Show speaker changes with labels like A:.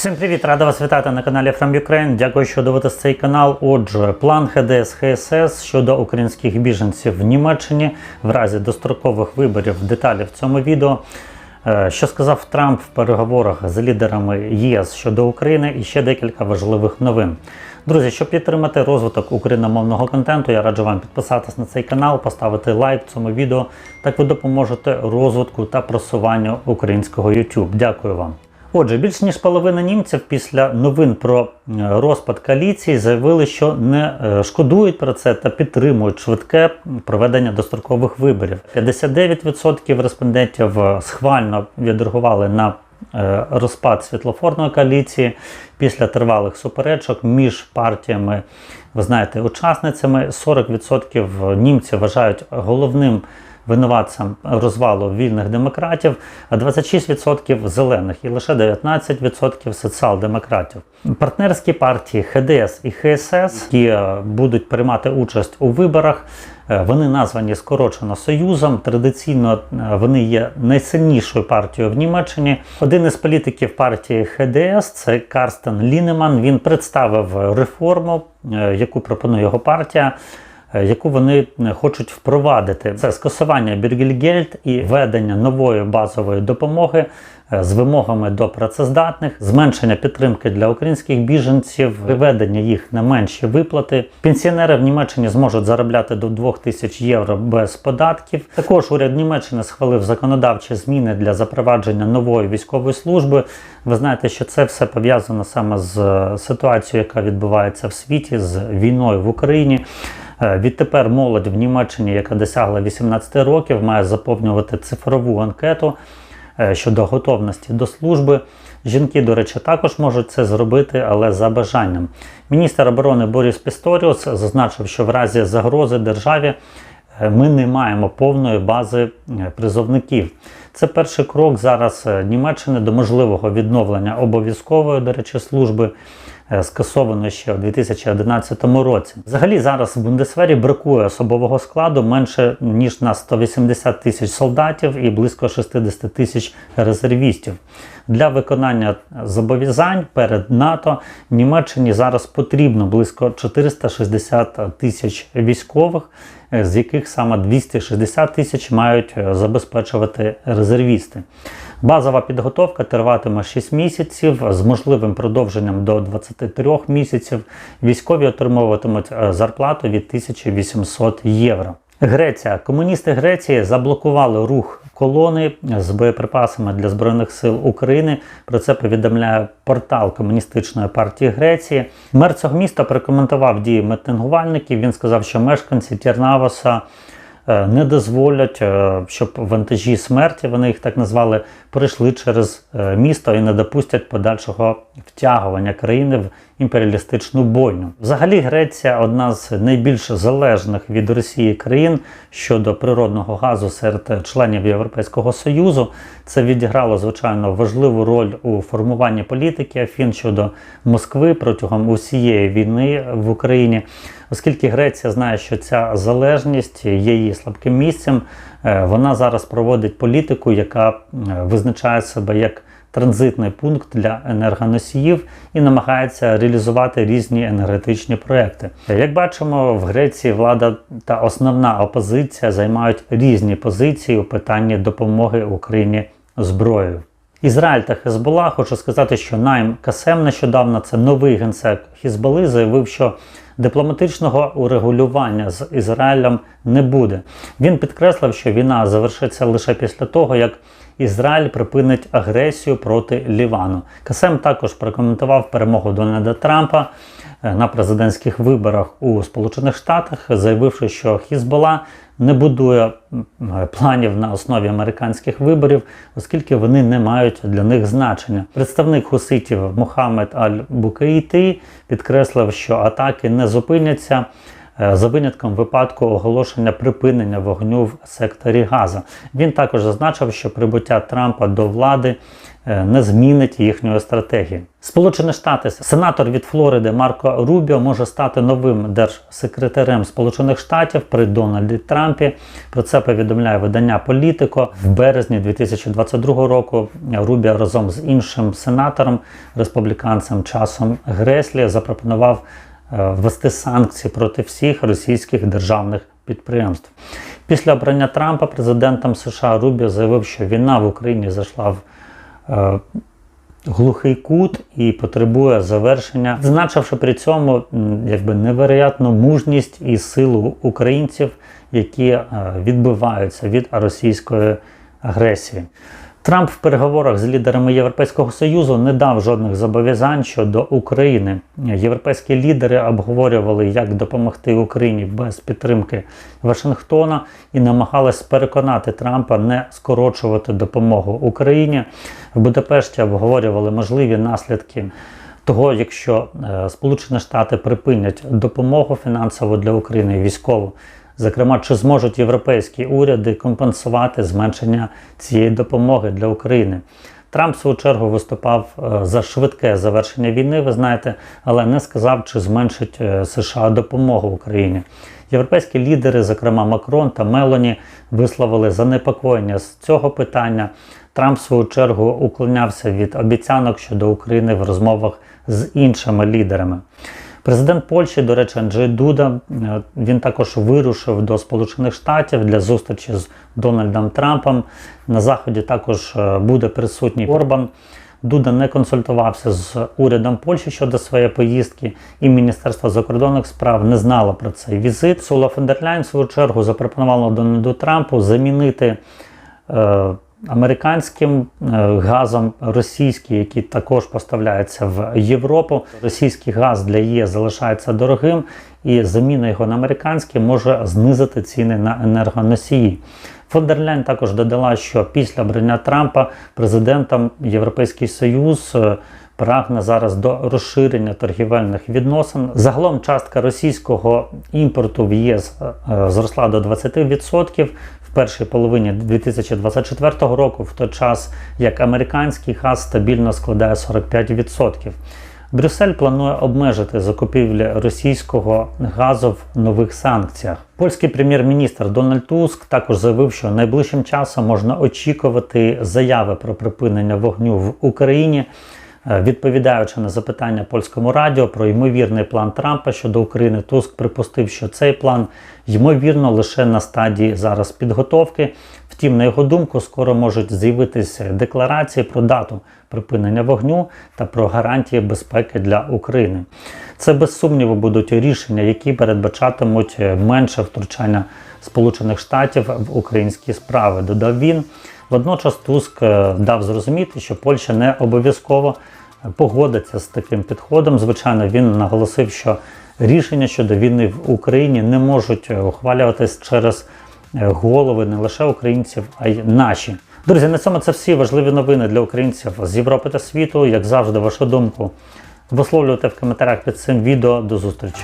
A: Всім привіт, рада вас вітати на каналі From Ukraine. Дякую, що дивитесь цей канал. Отже, план ХДС ХСС щодо українських біженців в Німеччині в разі дострокових виборів. Деталі в цьому відео. Е, Що сказав Трамп в переговорах з лідерами ЄС щодо України і ще декілька важливих новин. Друзі, щоб підтримати розвиток україномовного контенту, я раджу вам підписатись на цей канал, поставити лайк цьому відео. Так ви допоможете розвитку та просуванню українського YouTube. Дякую вам. Отже, більш ніж половина німців після новин про е, розпад коаліції заявили, що не е, шкодують про це та підтримують швидке проведення дострокових виборів. 59% респондентів е, схвально відреагували на розпад світлофорної коаліції після тривалих суперечок між партіями, ви знаєте, учасницями. 40% німців вважають головним винуватцем розвалу вільних демократів, а 26% зелених і лише 19% соціал-демократів. Партнерські партії ХДС і ХСС, які е, будуть приймати участь у виборах, е, вони названі скорочено Союзом. Традиційно е, вони є найсильнішою партією в Німеччині. Один із політиків партії ХДС це Карстен Лінеман. Він представив реформу, яку пропонує його партія яку вони е, хочуть впровадити. Це скасування Біргельгельд і введення нової базової допомоги е, з вимогами до працездатних, зменшення підтримки для українських біженців, виведення їх на менші виплати. Пенсіонери в Німеччині зможуть заробляти до 2000 євро без податків. Також уряд Німеччини схвалив законодавчі зміни для запровадження нової військової служби. Ви знаєте, що це все пов'язано саме з е, ситуацією, яка відбувається в світі, з війною в Україні. Е, Відтепер молодь в Німеччині, яка досягла 18 років, має заповнювати цифрову анкету е, щодо готовності до служби. Жінки, до речі, також можуть це зробити, але за бажанням. Міністр оборони Борис Пісторіус зазначив, що в разі загрози державі е, ми не маємо повної бази призовників. Це перший крок зараз Німеччини до можливого відновлення обов'язкової, до речі, служби скасовано ще у 2011 році. Взагалі зараз в Бундесвері бракує особового складу менше ніж на 180 тисяч солдатів і близько 60 тисяч резервістів. Для виконання зобов'язань перед НАТО Німеччині зараз потрібно близько 460 тисяч військових, е, з яких саме 260 тисяч мають е, забезпечувати резервісти. Базова підготовка триватиме 6 місяців з можливим продовженням до 23 місяців. Військові отримуватимуть е, зарплату від 1800 євро. Греція. Комуністи Греції заблокували рух колони з боєприпасами для Збройних сил України. Про це повідомляє портал Комуністичної партії Греції. Мер цього міста прокоментував дії мітингувальників. Він сказав, що мешканці Тірнавоса е, не дозволять, е, щоб вантажі смерті, вони їх так назвали, пройшли через е, місто і не допустять подальшого втягування країни в імперіалістичну бойню. Взагалі, Греція одна з найбільш залежних від Росії країн щодо природного газу серед членів Європейського Союзу. Це відіграло звичайно важливу роль у формуванні політики Афін щодо Москви протягом усієї війни в Україні, оскільки Греція знає, що ця залежність є її слабким місцем. Е, Вона зараз проводить політику, яка е, визначає себе як транзитний пункт для енергоносіїв і намагається реалізувати різні енергетичні проекти. Як бачимо, в Греції влада та основна опозиція займають різні позиції у питанні допомоги Україні зброєю. Ізраїль та Хезбола, хочу сказати, що Найм Касем нещодавно це новий генсек Хізболи, заявив, що дипломатичного урегулювання з Ізраїлем не буде. Він підкреслив, що війна завершиться лише після того, як Ізраїль припинить агресію проти Лівану. Касем також прокоментував перемогу Дональда Трампа на президентських виборах у Сполучених Штатах, заявивши, що Хізбола не будує планів на основі американських виборів, оскільки вони не мають для них значення. Представник хуситів Мухаммед Аль-Букаїти підкреслив, що атаки не зупиняться. е, За винятком випадку оголошення припинення вогню в секторі Газа. Він також зазначив, що прибуття Трампа до влади не змінить їхньої стратегії. Сполучені Штати, сенатор від Флориди Марко Рубіо може стати новим держсекретарем Сполучених Штатів при Дональді Трампі. Про це повідомляє видання Політико в березні 2022 року. Рубіо разом з іншим сенатором, республіканцем Часом Греслі, запропонував е, ввести санкції проти всіх російських державних підприємств. Після обрання Трампа президентом США Рубіо заявив, що війна в Україні зайшла в е, глухий кут і потребує завершення, зазначивши при цьому якби невероятну мужність і силу українців, які е, відбиваються від російської агресії. Трамп в переговорах з лідерами Європейського союзу не дав жодних зобов'язань щодо України. Європейські лідери обговорювали, як допомогти Україні без підтримки Вашингтона і намагались переконати Трампа не скорочувати допомогу Україні. В Будапешті обговорювали можливі наслідки того, якщо е, Сполучені Штати припинять допомогу фінансову для України військову. Зокрема, чи зможуть європейські уряди компенсувати зменшення цієї допомоги для України? Трамп в свою чергу виступав е, за швидке завершення війни, ви знаєте, але не сказав, чи зменшить е, США допомогу Україні. Європейські лідери, зокрема Макрон та Мелоні, висловили занепокоєння з цього питання. Трамп в свою чергу уклонявся від обіцянок щодо України в розмовах з іншими лідерами. Президент Польщі, до речі, Анджей Дуда, е, він також вирушив до Сполучених Штатів для зустрічі з Дональдом Трампом. На заході також е, буде присутній Орбан. Дуда не консультувався з урядом Польщі щодо своєї поїздки, і Міністерство закордонних справ не знало про цей візит. Сула Фондерляйн, в свою чергу, запропонувала Дональду Трампу замінити. Е, Американським е, газом російський, який також поставляється в Європу. Російський газ для ЄС залишається дорогим, і заміна його на американський може знизити ціни на енергоносії. Фондерляйн також додала, що після обрання Трампа президентом Європейський Союз е, прагне зараз до розширення торгівельних відносин. Загалом частка російського імпорту в ЄС е, зросла до 20% в першій половині 2024 року, в той час як американський газ стабільно складає 45%. Брюссель планує обмежити закупівлі російського газу в нових санкціях. Польський прем'єр-міністр Дональд Туск також заявив, що найближчим часом можна очікувати заяви про припинення вогню в Україні. Е, Відповідаючи на запитання польському радіо про ймовірний план Трампа щодо України, Туск припустив, що цей план ймовірно лише на стадії зараз підготовки. Втім, на його думку, скоро можуть з'явитися декларації про дату припинення вогню та про гарантії безпеки для України. Це без сумніву будуть рішення, які передбачатимуть менше втручання Сполучених Штатів в українські справи. Додав він. Водночас Туск е, дав зрозуміти, що Польща не обов'язково погодиться з таким підходом. Звичайно, він наголосив, що рішення щодо війни в Україні не можуть ухвалюватись через е, голови не лише українців, а й наші. Друзі, на цьому це всі важливі новини для українців з Європи та світу. Як завжди, вашу думку висловлюйте в коментарях під цим відео. До зустрічі.